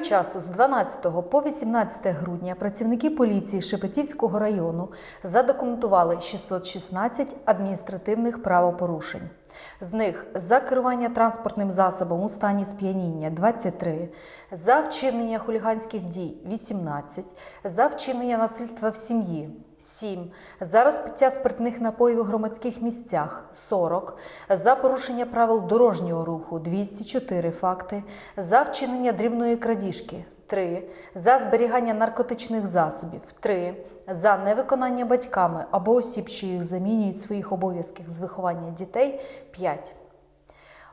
часу з 12 по 18 грудня працівники поліції Шепетівського району задокументували 616 адміністративних правопорушень. З них за керування транспортним засобом у стані сп'яніння 23, за вчинення хуліганських дій 18, за вчинення насильства в сім'ї 7, за розпиття спиртних напоїв у громадських місцях 40, за порушення правил дорожнього руху 204 факти, за вчинення дрібної крадіжки 3, за зберігання наркотичних засобів 3, за невиконання батьками або осіб, що їх замінюють своїх обов'язків з виховання дітей 5.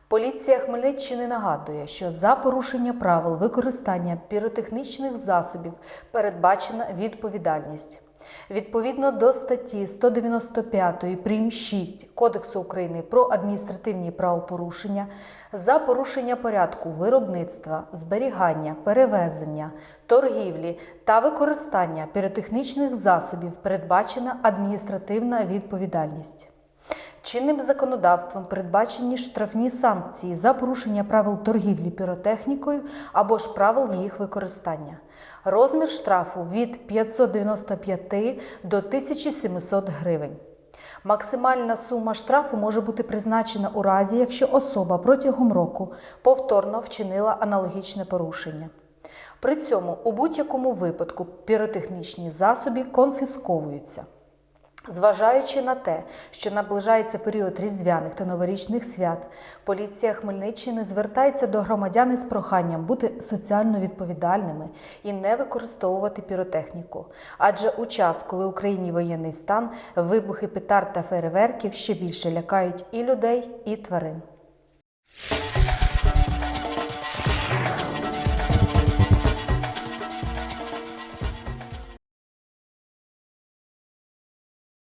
Поліція Хмельниччини нагадує, що за порушення правил використання піротехнічних засобів передбачена відповідальність. Відповідно до статті 195 прим. 6 Кодексу України про адміністративні правопорушення за порушення порядку виробництва, зберігання, перевезення, торгівлі та використання піротехнічних засобів передбачена адміністративна відповідальність. Чинним законодавством передбачені штрафні санкції за порушення правил торгівлі піротехнікою або ж правил їх використання. Розмір штрафу від 595 до 1700 гривень. Максимальна сума штрафу може бути призначена у разі, якщо особа протягом року повторно вчинила аналогічне порушення. При цьому у будь-якому випадку піротехнічні засоби конфісковуються. Зважаючи на те, що наближається період різдвяних та новорічних свят, поліція Хмельниччини звертається до громадян із проханням бути соціально відповідальними і не використовувати піротехніку. Адже у час, коли в Україні воєнний стан, вибухи петард та фейерверків ще більше лякають і людей, і тварин.